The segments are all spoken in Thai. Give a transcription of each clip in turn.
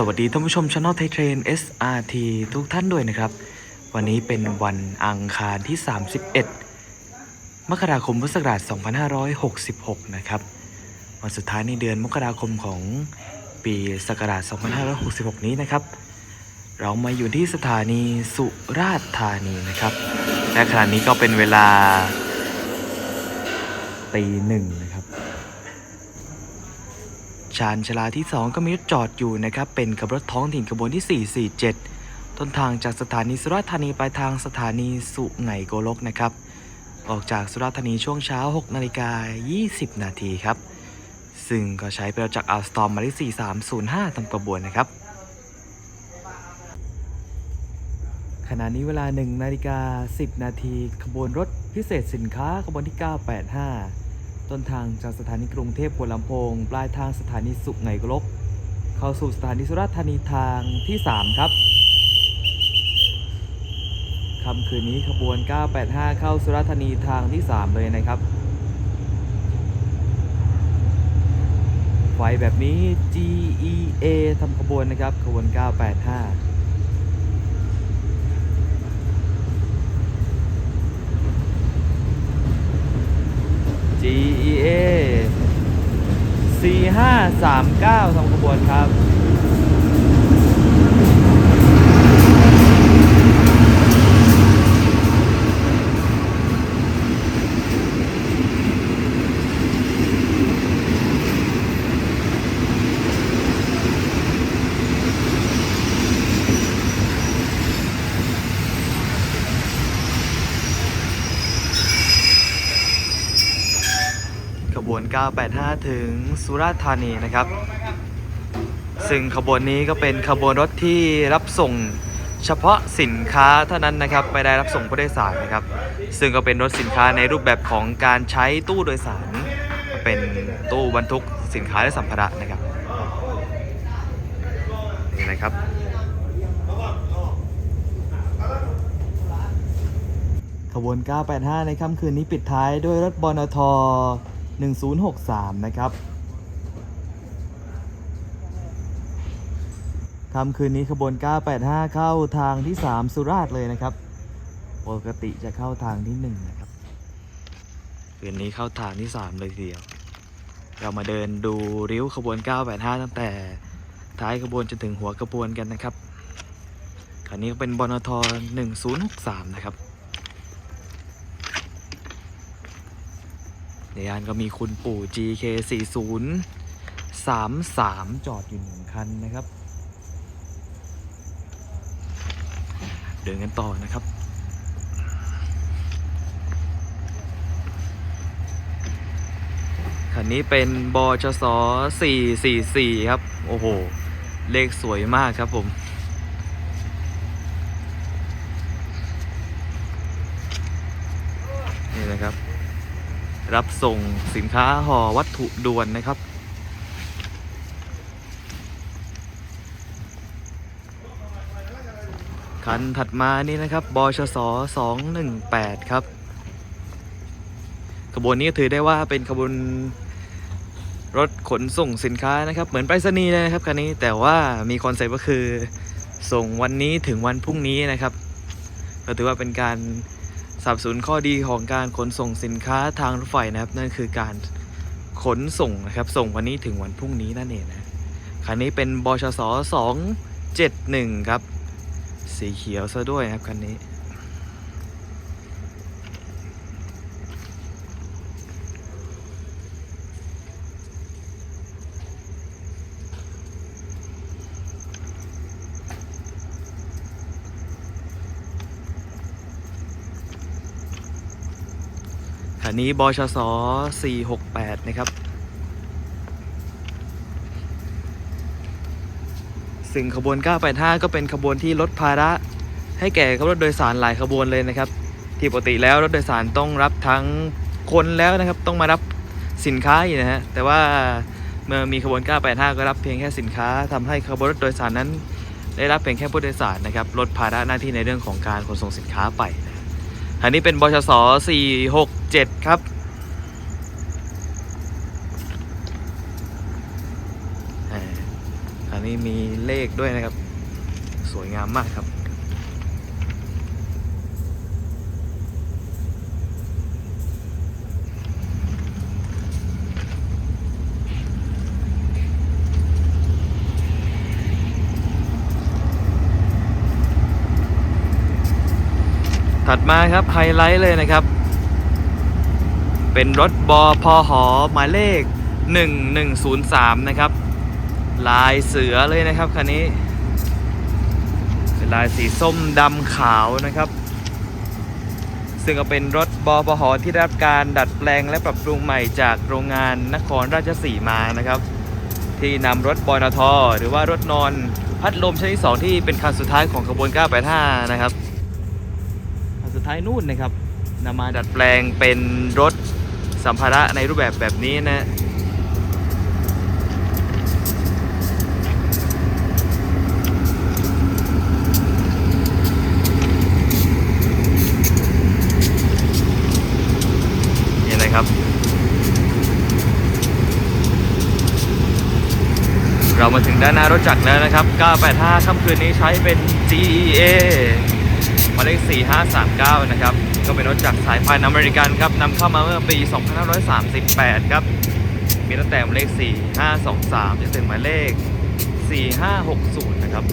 สวัสดีท่านผู้ชมช anel ไทยเทรน SRT ทุกท่านด้วยนะครับ วันนี้เป็นวันอังคารที่ 31 มกราคมพุทธศักราช 2566 นะครับ วันสุดท้ายในเดือนมกราคมของปีศักราช 2566 นี้นะครับ เรามาอยู่ที่สถานีสุราษฎร์ธานีนะครับ และขณะนี้ก็เป็นเวลาตีหนึ่งนะ ชานชลาที่ 2 ก็มีรถจอดอยู่นะครับ เป็นขบรถท้องถิ่นขบวนที่ 447 ต้นทางจากสถานีสุราษฎร์ธานีไปทางสถานีสุไหงโกลกนะครับ ออกจากสุราษฎร์ธานีช่วงเช้า 6 นาฬิกา 20 นาทีครับ ซึ่งก็ใช้ไปจากอัลสตอมมาที่ 4305ทำกระบวนนะครับขณะนี้เวลา1นาฬิกา10 นาทีขบวนรถพิเศษสินค้าขบวนที่ 985 ต้นทางจากสถานีกรุงเทพหัวลำโพง ปลายทางสถานีสุไหงกลกเข้าสู่สถานีสุราษฎร์ธานีทางที่ 3 ครับค่ำคืนนี้ขบวน 985 เข้าสุราษฎร์ธานีทางที่ 3 เลยนะครับ ไฟแบบนี้ GEA ทำขบวนนะครับ ขบวน 985 GEA 4539ทำขบวนครับ 985 ถึงสุราษฎร์ธานีนะครับ ซึ่งขบวนนี้ก็เป็นขบวนรถที่รับส่งเฉพาะสินค้าเท่านั้นนะครับไม่ได้รับส่งผู้โดยสารนะครับ ซึ่งก็เป็นรถสินค้าในรูปแบบของการใช้ตู้โดยสาร เป็นตู้บรรทุกสินค้าและสัมภาระนะครับนี่นะครับขบวน 985 ในค่ำคืนนี้ปิดท้ายด้วยรถบนท 1063 นะครับค่ำคืนนี้ขบวน 985 เข้าทางที่ 3 สุราษฎร์เลยนะครับ ปกติจะเข้าทางที่ 1 นะครับ คืนนี้เข้าทางที่ 3 เลยทีเดียว เรามาเดินดูริ้วขบวน 985 ตั้งแต่ท้ายขบวนจนถึงหัวขบวนกันนะครับคันนี้เป็นบนท1063 นะครับ ในยานก็มีคุณปู่ GK 40 33 จอดอยู่หนึ่งคันนะครับ เดินกันต่อนะครับคันนี้เป็นบชส444 ครับ โอ้โห เลขสวยมากครับผม นี่นะครับ รับ ส่งสินค้าห่อวัตถุด่วนนะครับ คันถัดมานี่นะครับบชส218 ครับ ขบวนนี้ถือได้ว่าเป็นขบวนรถขนส่งสินค้านะครับ เหมือนไปรษณีย์เลยนะครับคันนี้แต่ว่ามีคอนเซ็ปต์ก็คือส่งวันนี้ถึงวันพรุ่งนี้นะครับก็ถือว่าเป็นการ สับสนุนข้อดีของการขนส่งสินค้าทางรถไฟนะครับ นั่นคือการขนส่งนะครับ ส่งวันนี้ถึงวันพรุ่งนี้นั่นเองนะคันนี้เป็นบชส271 ครับ สีเขียวซะด้วยครับคันนี้ คันนี้บชส468 นะครับ ซึ่งขบวน 985 ก็เป็นขบวนที่ลดภาระให้แก่รถโดยสารหลายขบวนเลยนะครับ ที่ปกติแล้วรถโดยสารต้องรับทั้งคนแล้วนะครับ ต้องมารับสินค้าอยู่นะฮะ แต่ว่าเมื่อมีขบวน 985 ก็รับเพียงแค่สินค้าทำให้ขบวนรถโดยสารนั้น ได้รับเพียงแค่ผู้โดยสารนะครับ ลดภาระหน้าที่ในเรื่องของการขนส่งสินค้าไปนะ อันนี้เป็นบชส467 ครับ อันนี้มีเลขด้วยนะครับ สวยงามมากครับ ถัดมาครับไฮไลท์เลยนะครับ เป็นรถบอพอหอหมายเลข 1103 นะครับ ลายเสือเลยนะครับคันนี้ เป็นลายสีส้มดำขาวนะครับ ซึ่งก็เป็นรถบอพหที่ได้รับการดัดแปลงและปรับปรุงใหม่จากโรงงานนครราชสีมานะครับ ที่นำรถบอนทหรือว่ารถนอนพัดลมชนิดสองที่เป็นคันสุดท้ายของขบวน 985 นะครับ ท้ายนู่นนะครับนำมาดัดแปลงเป็นรถสัมภาระในรูปแบบแบบนี้นะนี่นะครับเรามาถึงด้านหน้ารถจักรแล้วนะครับ 985 ค่ำคืนนี้ใช้เป็น GEA มายเลข 4539 นะครับ ก็เป็นรถจากสายพันธุ์อเมริกันครับนำเข้ามาเมื่อปี 2538 ครับ มีตั้งแต่หมายเลข 4523 จนถึงหมายเลข 4560 นะครับ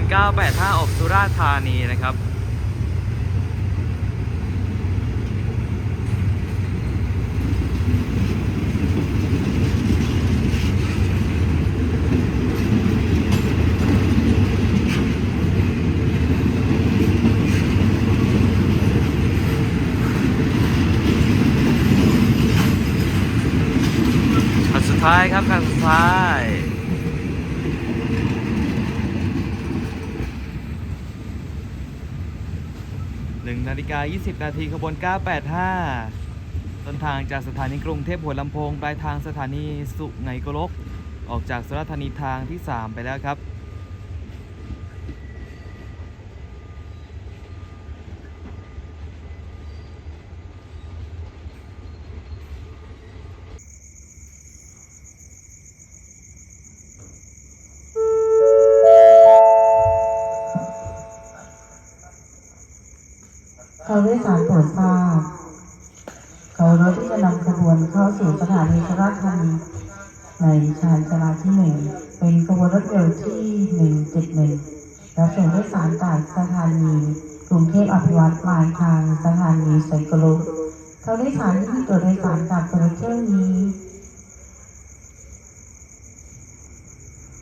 วน 985 ออกสุราษฎร์ธานีนะครับ คันสุดท้ายครับคันสุดท้าย ห นาฬิกา 20 นาทีขบวน 985 ต้นทางจากสถานีกรุงเทพหัวลำโพง ปลายทางสถานีสุไหงโกลก ออกจากสุราษฎร์ธานีทางที่ 3 ไปแล้วครับ เขาได้สารตรวจทราบเขารถที่จะนำขบวนเข้าสู่สถานีสุราษฎร์ธานีในชานชาลาที่หนึ่งเป็นขบวนรถเร็วที่หนึ่งเจ็ดหนึ่งรับส่งด้วยสารจากสถานีกรุงเทพอภิวัตรปลายทางสถานีไซโกโลเขาได้สารที่มีตัวโดยสารจากรถเที่ยวนี้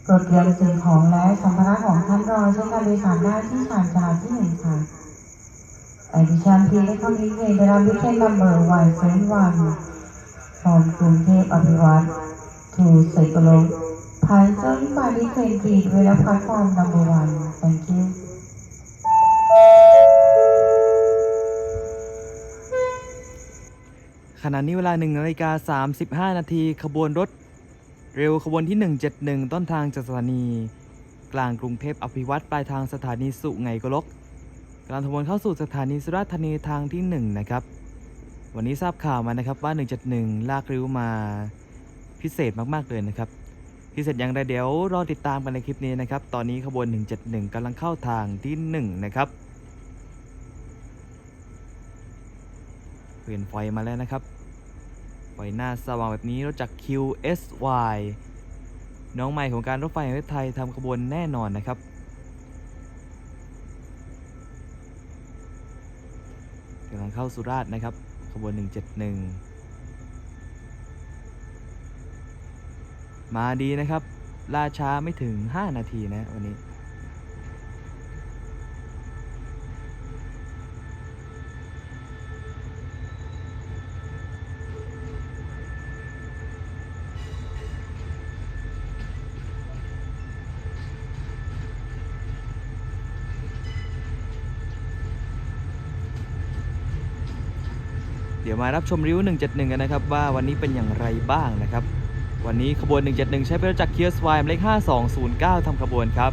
รดเรียมสิ่งของและสัมภาระของท่านรอใช้การโดยสารได้ที่ชานชาลาที่หนึ่งค่ะ Addition please communicate the application number one seven one from Krungthep Abhiwat to Saikolo. Passenger by the train please wait at platform number one. Thank you. ขณะนี้เวลา1นาฬิกา35 นาทีขบวนรถ เร็วขบวนที่ 171 ต้นทางจากสถานี กลางกรุงเทพอภิวัตรปลายทางสถานีสุไหงโกลก กำลังขบวนเข้าสู่สถานีสุราษฎร์ธานีทางที่1นะครับ วันนี้ทราบข่าวมานะครับว่า 171 ลากริ้วมาพิเศษมากๆเลยนะครับ พิเศษอย่างไรเดี๋ยวรอติดตามกันในคลิปนี้นะครับ ตอนนี้ขบวน 171กำลังเข้าทางที่ 1 นะครับเปลี่ยนไฟมาแล้วนะครับ ไฟหน้าสว่างแบบนี้รถจาก QSY น้องใหม่ของการรถไฟแห่งประเทศไทยทำขบวนแน่นอนนะครับ กำลังเข้าสุราษฎร์นะครับ ขบวน 171 มาดีนะครับล่าช้าไม่ถึง 5 นาทีนะวันนี้ ยวมารับชมริ้ว 171 กันนะครับ ว่าวันนี้เป็นอย่างไรบ้างนะครับ วันนี้ขบวน 171 ใช้เป็นรถจักรเคียร์สวายหมายเลข5209ทำขบวนครับ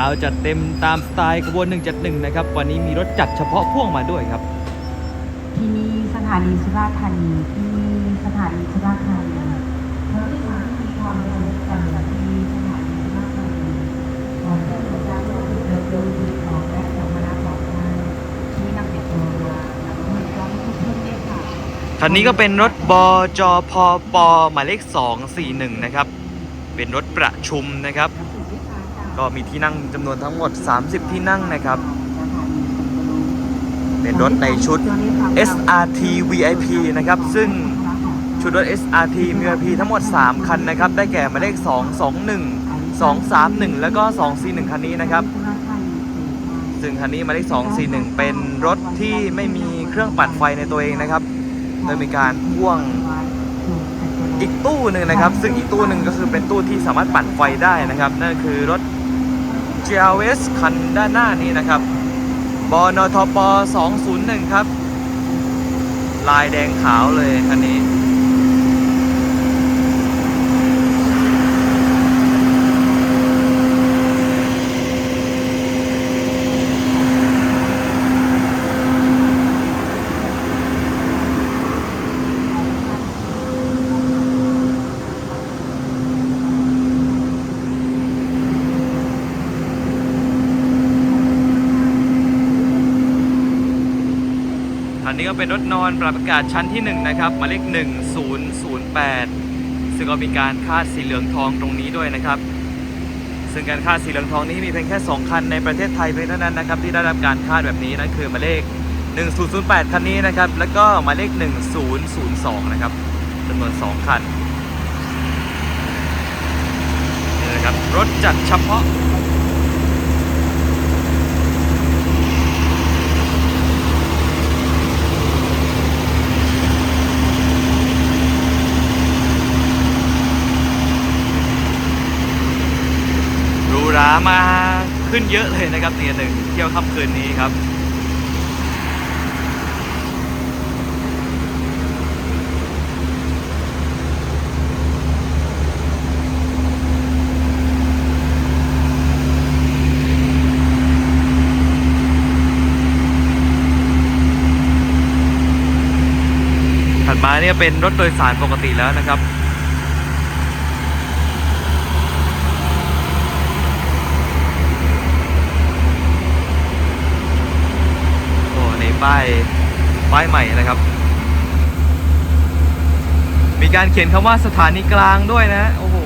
าวจัดเต็มตามสไตล์ขบวน 171 นะครับ วันนี้มีรถจัดเฉพาะพ่วงมาด้วยครับ ที่นี่สถานีสุราษฎร์ธานีที่สถานีสุราษฎร์ธานีเพราะที่มาที่มีความเป็นกันที่สถานีสุราษฎร์ธานีขอเชิญพระเจ้าโลกเดินดูดีของและสมณะของท่านที่นำติดตัวมาแล้วก็มีความทุกข์เพื่อนด้วยค่ะคันนี้ก็เป็นรถบจพปหมายเลข 241 นะครับ เป็นรถประชุมนะครับ ก็มีที่นั่งจำนวนทั้งหมด 30 ที่นั่งนะครับเป็นรถในชุด SRT VIP นะครับ ซึ่งชุดรถ SRT VIP ทั้งหมด 3 คันนะครับ ได้แก่หมายเลข 221 231 แล้วก็ 241 คันนี้นะครับ ซึ่งคันนี้หมายเลข 241 เป็นรถที่ไม่มีเครื่องปั่นไฟในตัวเองนะครับ โดยมีการพ่วงอีกตู้หนึ่งนะครับ ซึ่งอีกตู้หนึ่งก็คือเป็นตู้ที่สามารถปั่นไฟได้นะครับ นั่นคือรถ GLS คันด้านหน้านี้นะครับ บนทป 201 ครับ ลายแดงขาวเลยคันนี้ เป็นรถนอนปรับอากาศชั้นที่ 1 นะครับหมายเลข 1008 ซึ่งก็มีการคาดสีเหลืองทองตรงนี้ด้วยนะครับ ซึ่งการคาดสีเหลืองทองนี้มีเพียงแค่ 2 คันในประเทศไทยเพียงเท่านั้นนะครับที่ได้รับการคาดแบบนี้นั่นคือหมายเลข 1008 คันนี้นะครับ แล้วก็หมายเลข 1002 นะครับจำนวน 2 คันนี่นะครับรถจัดเฉพาะามาขึ้นเยอะเลยนะครับเตียหนึ่งเที่ยวค่ำคืนนี้ครับถัดมาเนี่ยเป็นรถโดยสารปกติแล้วนะครับ ป้ายป้ายใหม่นะครับ มีการเขียนคำว่าสถานีกลางด้วยนะโอ้โห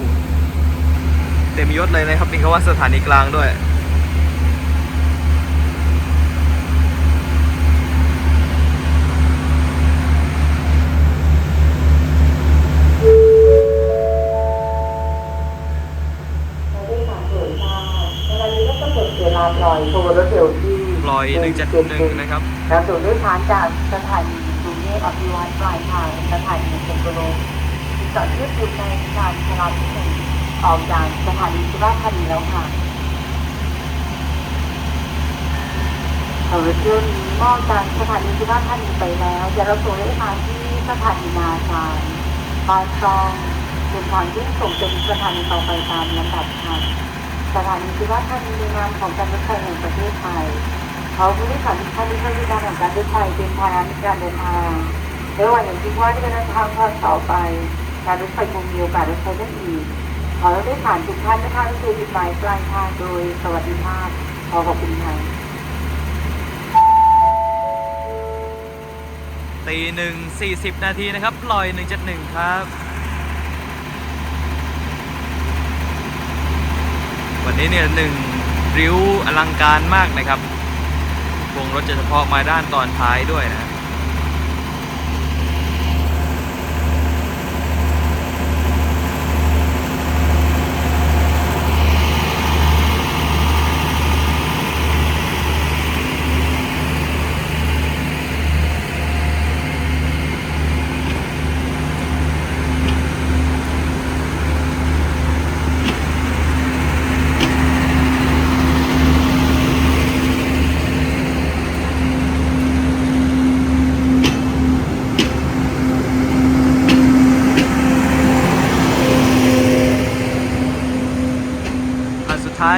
เต็มยศเลยนะครับมีคำว่าสถานีกลางด้วยราได้มารวจทราบเวลานี้ก็กำหนดเวลาปล่อยขบวนรถเร็ว ล่อย 171 นะครับแล้วส่วนด้วยฐานจากสถานีกรุงเทพอภิวัตรปลายทางสถานีเซนทรัลโลจอดเที่จุดในการชลาที่หนึ่งออกจากสถานีสุราษฎร์ธานีแล้วค่ะเอารถยนต์มอบจากสถานีสุราษฎร์ธานีไปแล้วจะรับส่งได้มาที่สถานีนาชานบางซองเป็นทางที่ส่งเป็นสถานีต่อไปตามลำดับค่ะสถานีสุราษฎร์ธานีในนามของการรถไฟแห่งประเทศไทย เขาผู้โดยสารทุกท่านที่ใช้บริการของการรถไฟเป็นภาระในการเดินทางไม่ว่าอย่งที่ว่าที่จะเดินทางครั้งต่อไป การรถไฟคงมีโอกาสได้ใช้ได้อีกขอให้ผู้โดยสารทุกท่านนะคะสู่จุดหมายปลายทางโดยสวัสดิภาพขอขอบคุณค่ะตีหนึ่งสี่สิบนาทีนะครับปล่อย171ครับวันนี้เนี่ยหนึ่งริ้วอลังการมากนะครับ วงรถจะเฉพาะมาด้านตอนท้ายด้วยนะ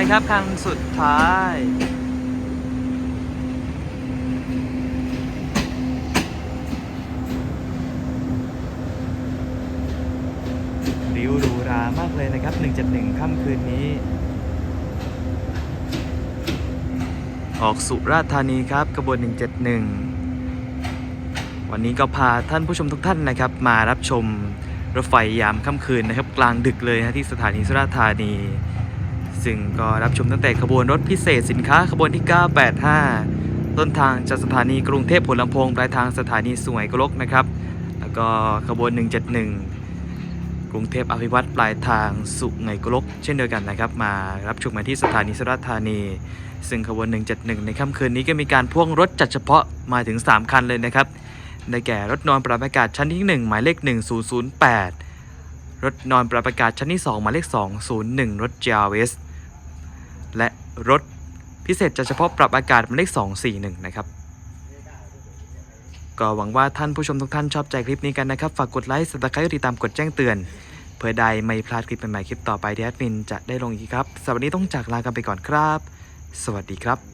คันสุดท้ายครับคันสุดท้าย ริ้วหรูรามากเลยนะครับ 171ค่ำคืนนี้ ออกสุราษฎร์ธานีครับกระบวน 171 วันนี้ก็พาท่านผู้ชมทุกท่านนะครับ มารับชมรถไฟยามค่ำคืนนะครับ กลางดึกเลยนะที่สถานีสุราษฎร์ธานี ซึ่งก็รับชมตั้งแต่ขบวนรถพิเศษสินค้าขบวนที่ 985 ต้นทางจากสถานีกรุงเทพหัวลำโพงปลายทางสถานีสุไหงโกลกนะครับ แล้วก็ขบวน 171 กรุงเทพอภิวัตรปลายทางสุไหงโกลก เช่นเดียวกันนะครับ มารับชมมาที่สถานีสุราษฎร์ธานี ซึ่งขบวน 171 ในค่ำคืนนี้ก็มีการพ่วงรถจัดเฉพาะมาถึง 3 คันเลยนะครับได้แก่รถนอนปรับอากาศชั้นที่ 1 หมายเลข 1008รถนอนปรับอากาศชั้นที่ 2 หมายเลข 201 รถ JRS และรถพิเศษจะเฉพาะปรับอากาศหมายเลข241 นะครับ ก็หวังว่าท่านผู้ชมทุกท่านชอบใจคลิปนี้กันนะครับ ฝากกดไลค์สับสไครต์ติดตามกดแจ้งเตือน เพื่อใดไม่พลาดคลิปใหม่ๆคลิปต่อไปที่แอดมินจะได้ลงอีกครับสำหรับวันนี้ต้องจากลากันไปก่อนครับ สวัสดีครับ